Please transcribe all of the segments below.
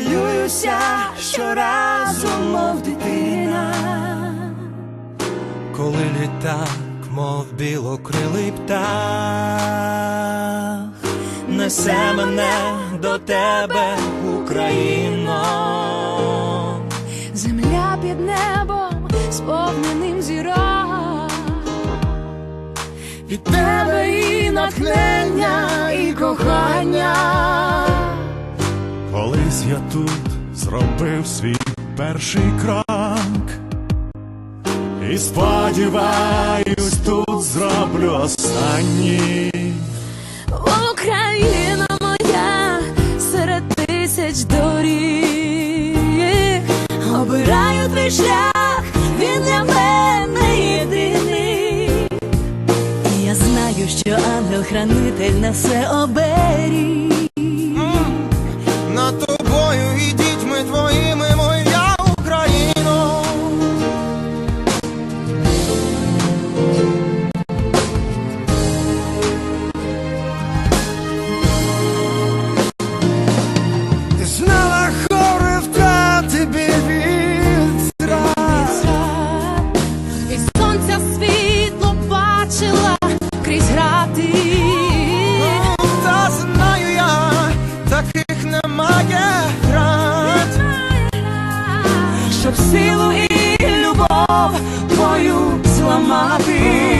Хвилююся щоразу, мов дитина. коли літак, мов білокрилий птах, несе мене до тебе, Україно. Земля під небом, сповненим зірок. Від тебе і натхнення, я тут зробив свій перший крок. І сподіваюсь, тут зроблю останній. Україна моя серед тисяч доріг. Обираю твій шлях, він для мене єдиний. І я знаю, що ангел-хранитель несе оберіг. Любов твою зламати.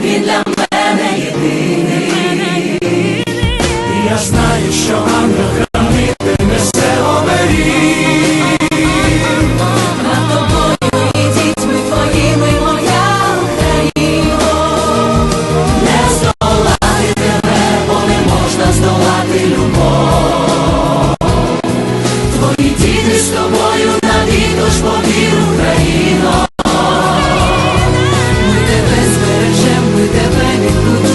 Він для мене єдиний. Я знаю, You.